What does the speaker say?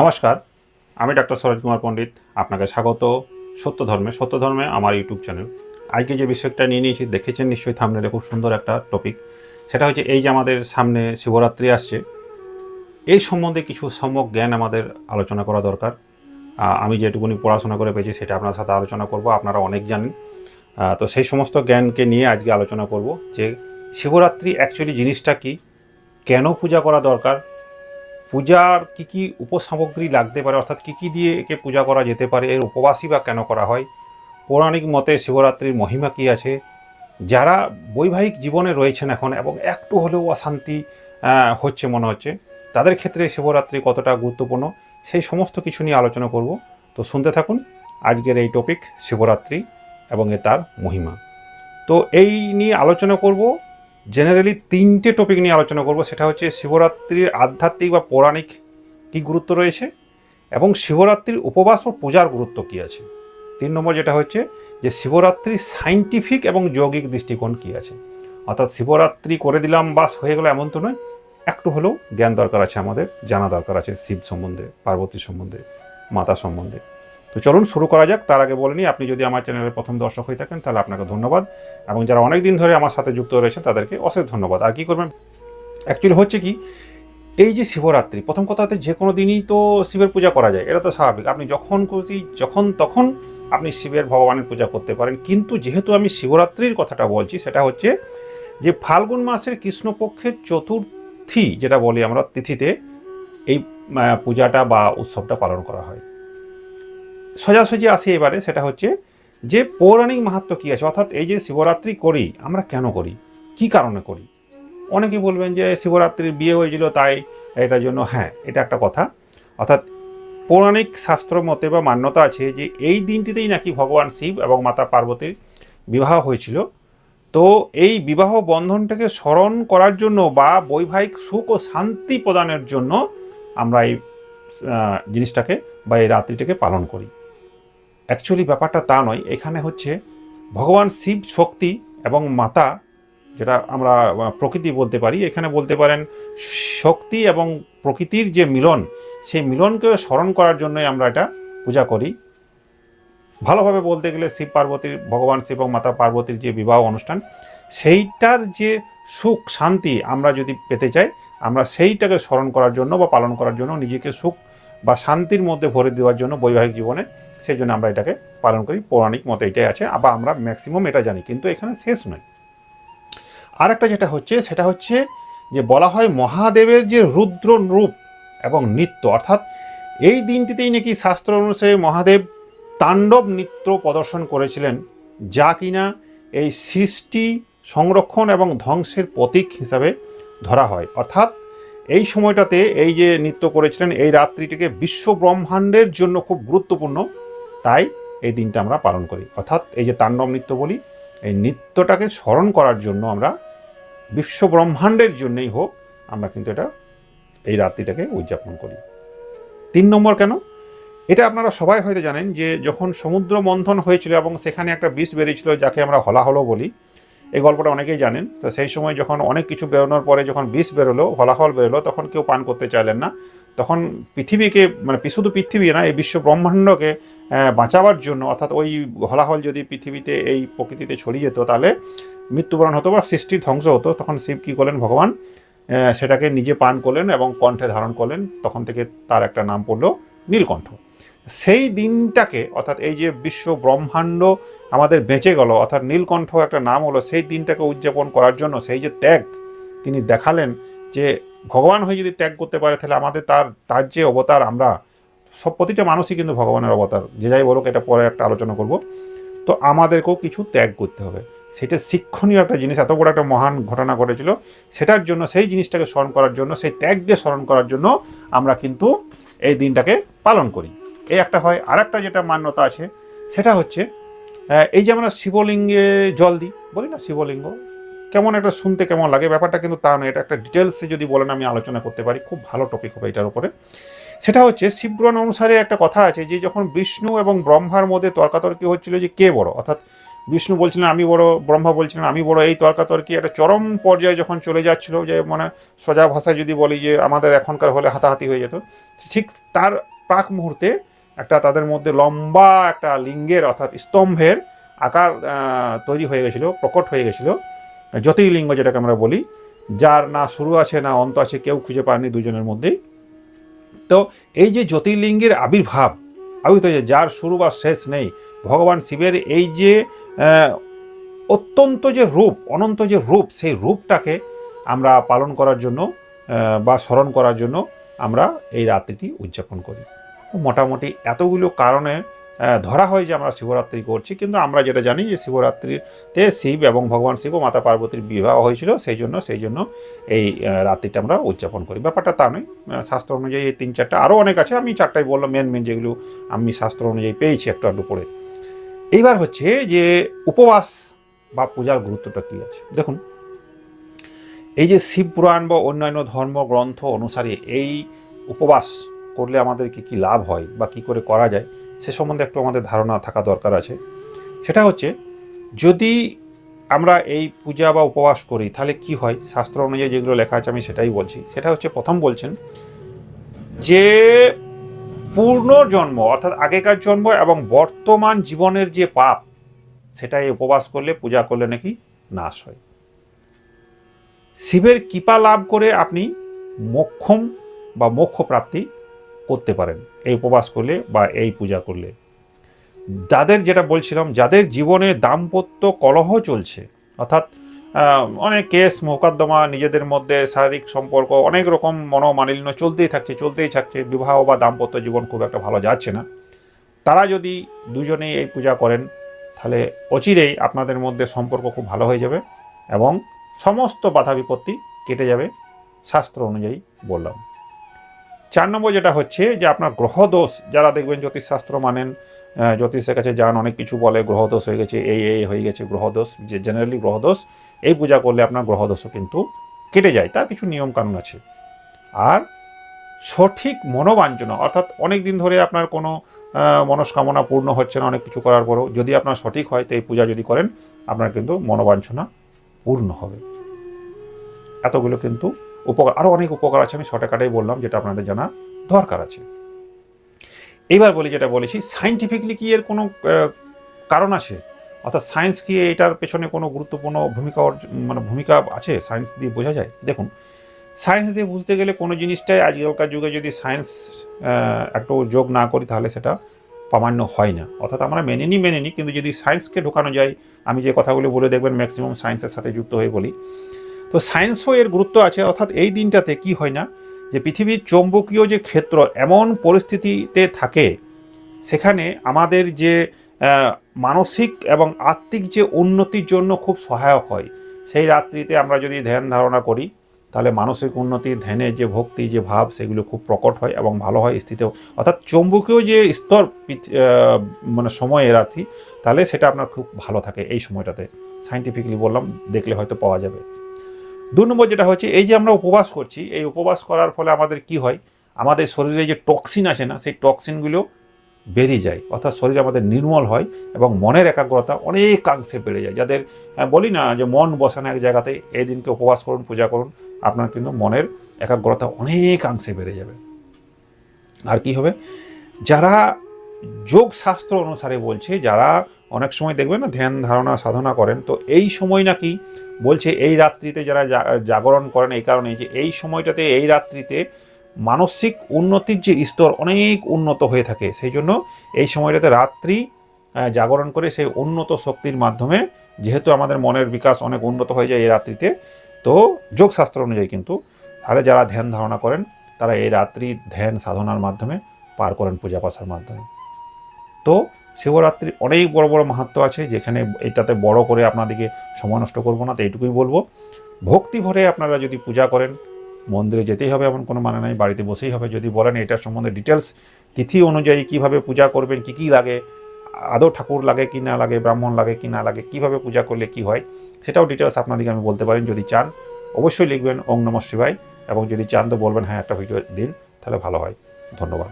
নমস্কার, আমি ডক্টর সরোজ কুমার পণ্ডিত, আপনাকে স্বাগত। সত্য ধর্মে সত্য ধর্মে আমার ইউটিউব চ্যানেল। আজকে যে বিষয়টা নিয়ে নিয়েছি, দেখেছেন নিশ্চয়ই থামনেলে খুব সুন্দর একটা টপিক সেটা হচ্ছে এই যে আমাদের সামনে শিবরাত্রি আসছে, এই সম্বন্ধে কিছু সম্যক জ্ঞান আমাদের আলোচনা করা দরকার। আমি যেটুকুনি পড়াশোনা করে পেয়েছি, সেটা আপনার সাথে আলোচনা করব, আপনারা অনেক জানেন। তো সেই সমস্ত জ্ঞানকে নিয়ে আজকে আলোচনা করব যে শিবরাত্রি অ্যাকচুয়ালি জিনিসটা কি, কেন পূজা করা দরকার পূজার কি কি উপসামগ্রী লাগতে পারে? অর্থাৎ কি কি দিয়ে একে পূজা করা যেতে পারে? এর উপবাসী বা কেন করা হয়? পৌরাণিক মতে শিবরাত্রির মহিমা কি আছে? যারা বৈবাহিক জীবনে রয়েছেন এখন এবং একটু হলেও অশান্তি হচ্ছে মনে হচ্ছে, তাদের ক্ষেত্রে শিবরাত্রি কতটা গুরুত্বপূর্ণ? সেই সমস্ত কিছু নিয়ে আলোচনা করব। তো শুনতে থাকুন আজকের এই টপিক শিবরাত্রি এবং এ তার মহিমা। তো এই নিয়ে আলোচনা করব জেনারেলি তিনটে টপিক নিয়ে আলোচনা করব। সেটা হচ্ছে শিবরাত্রির আধ্যাত্মিক বা পৌরাণিক কী গুরুত্ব রয়েছে এবং শিবরাত্রির উপবাস ও পূজার গুরুত্ব কী আছে? তিন নম্বর যেটা হচ্ছে যে শিবরাত্রির সাইন্টিফিক এবং যৌগিক দৃষ্টিকোণ কী আছে? অর্থাৎ শিবরাত্রি করে দিলাম, বাস হয়ে গেল এমন তো নয়। একটু হলেও জ্ঞান দরকার আছে আমাদের, জানা দরকার আছে শিব সম্বন্ধে, পার্বতী সম্বন্ধে, মাতা সম্বন্ধে। তো চলুন শুরু করা যাক। তার আগে বলে নিই, আপনি যদি আমার চ্যানেলের প্রথম দর্শক হয়ে থাকেন, তাহলে আপনাকে ধন্যবাদ। এবং যারা অনেক দিন ধরে আমার সাথে যুক্ত রয়েছেন, তাদেরকে অশেষ ধন্যবাদ। আর কি করবেন? অ্যাকচুয়ালি হচ্ছে কি, এই যে শিবরাত্রি, প্রথম কথা কথাতে যে কোনো দিনই তো শিবের পূজা করা যায়, এটা তো স্বাভাবিক। আপনি যখন খুশি, যখন তখন আপনি শিবের ভগবানের পূজা করতে পারেন। কিন্তু যেহেতু আমি শিবরাত্রির কথাটা বলছি, সেটা হচ্ছে যে ফাল্গুন মাসের কৃষ্ণপক্ষের চতুর্থী, যেটা বলি আমরা তিথিতে, এই পূজাটা বা উৎসবটা পালন করা হয়। সোজাসুজি আসি এবারে, সেটা হচ্ছে যে পৌরাণিক মাহাত্ম কী আছে? অর্থাৎ এই যে শিবরাত্রি করি, আমরা কেন করি? কি কারণে করি? অনেকে বলবেন যে শিবরাত্রির বিয়ে হয়েছিল তাই এটার জন্য হ্যাঁ এটা একটা কথা। অর্থাৎ পৌরাণিক শাস্ত্র মতে বা মান্যতা আছে যে এই দিনটিতেই নাকি ভগবান শিব এবং মাতা পার্বতীর বিবাহ হয়েছিল। তো এই বিবাহ বন্ধনটাকে স্মরণ করার জন্য বা বৈবাহিক সুখ ও শান্তি প্রদানের জন্য আমরা এই জিনিসটাকে বা এই রাত্রিটাকে পালন করি। অ্যাকচুয়ালি ব্যাপারটা তা নয়। এখানে হচ্ছে ভগবান শিব শক্তি এবং মাতা, যেটা আমরা প্রকৃতি বলতে পারি, এখানে বলতে পারেন শক্তি এবং প্রকৃতির যে মিলন, সেই মিলনকে স্মরণ করার জন্যই আমরা এটা পূজা করি। ভালোভাবে বলতে গেলে শিব পার্বতীর, ভগবান শিব এবং মাতা পার্বতীর যে বিবাহ অনুষ্ঠান, সেইটার যে সুখ, শান্তি আমরা যদি পেতে চাই, আমরা সেইটাকে স্মরণ করার জন্য বা পালন করার জন্য নিজেকে সুখ বা শান্তির মধ্যে ভরে দেওয়ার জন্য বৈবাহিক জীবনে সেই জন্য আমরা এটাকে পালন করি। পৌরাণিক মতে এটাই আছে। আবার আমরা ম্যাক্সিমাম এটা জানি, কিন্তু এখানে শেষ নয়। আর একটা যেটা হচ্ছে, সেটা হচ্ছে যে বলা হয় মহাদেবের যে রুদ্র রূপ এবং নৃত্য, অর্থাৎ এই দিনটিতেই নাকি শাস্ত্র অনুসারে মহাদেব তাণ্ডব নৃত্য প্রদর্শন করেছিলেন, যা কিনা এই সৃষ্টি, সংরক্ষণ এবং ধ্বংসের প্রতীক হিসাবে ধরা হয়। অর্থাৎ এই সময়টাতে এই যে নৃত্য করেছিলেন, এই রাত্রিটিকে বিশ্ব ব্রহ্মাণ্ডের জন্য খুব গুরুত্বপূর্ণ। তাই এই দিনটা আমরা পালন করি। অর্থাৎ এই যে তাণ্ডব নৃত্য বলি, এই নৃত্যটাকে স্মরণ করার জন্য আমরা বিশ্ব ব্রহ্মাণ্ডের জন্যই হোক আমরা কিন্তু এটা, এই রাত্রিটাকে উদযাপন করি। তিন নম্বর কেন? এটা আপনারা সবাই হয়তো জানেন যে যখন সমুদ্র মন্থন হয়েছিল এবং সেখানে একটা বিষ বেরিয়েছিল যাকে আমরা হলাহলো বলি, এই গল্পটা অনেকেই জানেন। তো সেই সময় যখন অনেক কিছু বেরোনোর পরে যখন বিষ বেরোলো, হলাহল বেরোলো, তখন কেউ পান করতে চাইলেন না। তখন পৃথিবীকে মানে শুধু পৃথিবী না, এই বিশ্ব ব্রহ্মাণ্ডকে বাঁচাবার জন্য, অর্থাৎ ওই হলাহল যদি পৃথিবীতে এই প্রকৃতিতে ছড়িয়ে যেত, তাহলে মৃত্যুবরণ হতো বা সৃষ্টির ধ্বংস হতো। তখন শিব কী করলেন? ভগবান সেটাকে নিজে পান করলেন এবং কণ্ঠে ধারণ করলেন। তখন থেকে তার একটা নাম পড়ল নীলকণ্ঠ। সেই দিনটাকে, অর্থাৎ এই যে বিশ্ব ব্রহ্মাণ্ড আমাদের বেঁচে গেল, অর্থাৎ নীলকণ্ঠ একটা নাম হলো, সেই দিনটাকে উদযাপন করার জন্য, সেই যে ত্যাগ তিনি দেখালেন যে ভগবান হয়ে যদি ত্যাগ করতে পারে, তাহলে আমাদের তার তার যে অবতার আমরা, সব প্রতিটা মানুষই কিন্তু ভগবানের অবতার। যে যাই বলুক, এটা পরে একটা আলোচনা করব। তো আমাদেরকেও কিছু ত্যাগ করতে হবে। সেটা শিক্ষণীয় একটা জিনিস, এত বড় একটা মহান ঘটনা ঘটেছিল। সেটার জন্য, সেই জিনিসটাকে স্মরণ করার জন্য, সেই ত্যাগকে স্মরণ করার জন্য আমরা কিন্তু এই দিনটাকে পালন করি। এই একটা হয়। আর একটা যেটা মান্যতা আছে, সেটা হচ্ছে এই যে আমরা শিবলিঙ্গে জল দিই, বলি না শিবলিঙ্গ? কেমন একটা শুনতে কেমন লাগে, ব্যাপারটা কিন্তু তা নয়, এটা একটা ডিটেলসে যদি বলেন আমি আলোচনা করতে পারি, খুব ভালো টপিক হবে এটার উপরে। সেটা হচ্ছে, শিবপুরাণ অনুসারে একটা কথা আছে যে, যখন বিষ্ণু এবং ব্রহ্মার মধ্যে তর্কাতর্কি হচ্ছিল যে, কে বড়? অর্থাৎ বিষ্ণু বলছিলেন, আমি বড় ব্রহ্মা বলছিলেন, আমি বড় এই তর্কাতর্কি একটা চরম পর্যায়ে যখন চলে যাচ্ছিল, যে মানে সোজা ভাষায় যদি বলি যে, আমাদের এখনকার হলে হাতাহাতি হয়ে যেত, ঠিক তার প্রাক মুহূর্তে একটা তাদের মধ্যে লম্বা একটা লিঙ্গের অর্থাৎ স্তম্ভের আকার তৈরি হয়ে গেছিল, প্রকট হয়ে গেছিল। জ্যোতির্লিঙ্গ যেটাকে আমরা বলি, যার না শুরু আছে, না অন্ত আছে, কেউ খুঁজে পায়নি দুজনের মধ্যেই। তো এই যে জ্যোতির্লিঙ্গের আবির্ভাব, আবির্ভূত হয়েছে, যার শুরু বা শেষ নেই, ভগবান শিবের এই যে অত্যন্ত যে রূপ, অনন্ত যে রূপ, সেই রূপটাকে আমরা পালন করার জন্য বা স্মরণ করার জন্য আমরা এই রাত্রিটি উদযাপন করি। মোটামুটি এতগুলো কারণে ধরা হয় যে আমরা শিবরাত্রি করছি, কিন্তু আমরা যেটা জানি যে শিবরাত্রিতে শিব এবং ভগবান শিব মাতা পার্বতীর বিবাহ হয়েছিল, সেই জন্য সেই জন্য এই রাত্রিটা আমরা উদযাপন করি। ব্যাপারটা তা নয়। শাস্ত্র অনুযায়ী এই তিন চারটা, আরও অনেক আছে, আমি চারটাই বললাম মেন মেন যেগুলো আমি শাস্ত্র অনুযায়ী পেয়েছি একটু একটু পড়ে। এইবার হচ্ছে যে উপবাস বা পূজার গুরুত্বটা কী আছে? দেখুন, এই যে শিব পুরাণ বা অন্যান্য ধর্মগ্রন্থ অনুসারে এই উপবাস করলে আমাদের কি কি লাভ হয় বা কি করে করা যায় সে সম্বন্ধে একটু আমাদের ধারণা থাকা দরকার আছে। সেটা হচ্ছে, যদি আমরা এই পূজা বা উপবাস করি, তাহলে কি হয়? শাস্ত্র অনুযায়ী যেগুলো লেখা আছে আমি সেটাই বলছি। সেটা হচ্ছে, প্রথম বলছেন যে, পূর্ণ জন্ম, অর্থাৎ আগেকার জন্ম এবং বর্তমান জীবনের যে পাপ সেটা এই উপবাস করলে, পূজা করলে নাকি নাশ হয়। শিবের কৃপা লাভ করে আপনি মোক্ষম বা মোক্ষ প্রাপ্তি করতে পারেন, এই উপবাস করলে বা এই পূজা করলে। যাদের যেটা বলছিলাম, যাদের জীবনে দাম্পত্য কলহ চলছে, অর্থাৎ অনেক কেস মোকদ্দমা, নিজেদের মধ্যে শারীরিক সম্পর্ক, অনেক রকম মনোমালিন্য চলতেই থাকছে চলতেই থাকছে, বিবাহ বা দাম্পত্য জীবন খুব একটা ভালো যাচ্ছে না। তারা যদি দুজনেই এই পূজা করেন, তাহলে অচিরেই আপনাদের মধ্যে সম্পর্ক খুব ভালো হয়ে যাবে এবং সমস্ত বাধা বিপত্তি কেটে যাবে, শাস্ত্র অনুযায়ী বললাম। চার নম্বর যেটা হচ্ছে যে আপনার গ্রহদোষ, যারা দেখবেন জ্যোতিষশাস্ত্র মানেন জ্যোতিষের কাছে যান, অনেক কিছু বলে, গ্রহদোষ হয়ে গেছে, এই এই হয়ে গেছে গ্রহদোষ, যে জেনারেলি গ্রহদোষ, এই পূজা করলে আপনার গ্রহদোষও কিন্তু কেটে যায়, তার কিছু নিয়ম কানুন আছে। আর সঠিক মনোবাঞ্ছনা, অর্থাৎ অনেক দিন ধরে আপনার কোনো মনস্কামনা পূর্ণ হচ্ছে না, অনেক কিছু করার পরও, যদি আপনার সঠিক হয়, তো এই পূজা যদি করেন, আপনার কিন্তু মনোবাঞ্ছনা পূর্ণ হবে। এতগুলো কিন্তু উপকার আরও অনেক উপকার আছে, আমি শর্টকাটেই বললাম, যেটা আপনাদের জানা দরকার আছে। এইবার বলি, যেটা বলেছি সাইন্টিফিকলি কি এর কোনো কারণ আছে? অর্থাৎ সায়েন্স কি এটার পেছনে কোনো গুরুত্বপূর্ণ ভূমিকা মানে ভূমিকা আছে? সায়েন্স দিয়ে বোঝা যায়? দেখুন সায়েন্স দিয়ে বুঝতে গেলে কোনো জিনিসটাই আজকালকার যুগে যদি সায়েন্স একটু যোগ না করি, তাহলে সেটা প্রামাণ্য হয় না। অর্থাৎ আমরা মেনে নিই মেনে নিই, কিন্তু যদি সায়েন্সকে ঢোকানো যায়, আমি যে কথাগুলো বলে দেখবেন ম্যাক্সিমাম সায়েন্সের সাথে যুক্ত হয়ে বলি তো সায়েন্সও এর গুরুত্ব আছে, অর্থাৎ এই দিনটাতে কি হয় না, যে পৃথিবীর চৌম্বকীয় যে ক্ষেত্র এমন পরিস্থিতিতে থাকে, সেখানে আমাদের যে মানসিক এবং আত্মিক যে উন্নতির জন্য খুব সহায়ক হয়। সেই রাত্রিতে আমরা যদি ধ্যান ধারণা করি, তাহলে মানসিক উন্নতি ধ্যানের যে ভক্তি, যে ভাব, সেগুলো খুব প্রকট হয় এবং ভালো হয় স্থিত অর্থাৎ চৌম্বকীয় যে স্তর মানে সময়ে রাত্রি, তাহলে সেটা আপনার খুব ভালো থাকে এই সময়টাতে। সাইন্টিফিকলি বললাম, দেখলে হয়তো পাওয়া যাবে। দু নম্বর যেটা হচ্ছে এই যে আমরা উপবাস করছি এই উপবাস করার ফলে আমাদের কি হয়? আমাদের শরীরে যে টক্সিন আছে না সেই টক্সিনগুলো বেরিয়ে যায়। অর্থাৎ শরীর আমাদের নির্মল হয় এবং মনের একাগ্রতা অনেকাংশে বেড়ে যায়। যাদের আহ, বলি না যে মন বসানো এক জায়গাতে এই দিনকে উপবাস করুন পূজা করুন আপনার কিন্তু মনের একাগ্রতা অনেকাংশে বেড়ে যাবে। আর কি হবে? যারা যোগ শাস্ত্র অনুসারে বলছে যারা অনেক সময় দেখবেন না, ধ্যান, ধারণা, সাধনা করেন। তো এই সময় নাকি বলছে, এই রাত্রিতে যারা জাগরণ করেন, এই কারণে যে এই সময়টাতে, এই রাত্রিতে মানসিক উন্নতির যে স্তর অনেক উন্নত হয়ে থাকে, সেই জন্য এই সময়টাতে রাত্রি জাগরণ করে সেই উন্নত শক্তির মাধ্যমে যেহেতু আমাদের মনের বিকাশ অনেক উন্নত হয়ে যায় এই রাত্রিতে, তো যোগশাস্ত্র অনুযায়ী কিন্তু তাহলে যারা ধ্যান, ধারণা করেন, তারা এই রাত্রি ধ্যান, সাধনার মাধ্যমে পার করেন পূজা পাশার মাধ্যমে। তো শিবরাত্রির অনেক বড় বড় মাহাত্ম আছে, যেখানে এটাতে বড় করে আপনাদেরকে সময় নষ্ট করব না, তো এইটুকুই বলব। ভক্তি ভরে আপনারা যদি পূজা করেন, মন্দিরে যেতেই হবে এমন কোনো মানে নাই, বাড়িতে বসেই হবে। যদি বলেন এটার সম্বন্ধে ডিটেলস তিথি অনুযায়ী কীভাবে পূজা করবেন, কি কি লাগে, আদৌ ঠাকুর লাগে কি না লাগে, ব্রাহ্মণ লাগে কি না লাগে, কীভাবে পূজা করলে কি হয়, সেটাও ডিটেলস আপনাদেরকে আমি বলতে পারেন। যদি চান, অবশ্যই লিখবেন, ওং নমঃ শিবায়, এবং যদি চান তো বলবেন হ্যাঁ একটা ভিডিও দিন, তাহলে ভালো হয়। ধন্যবাদ।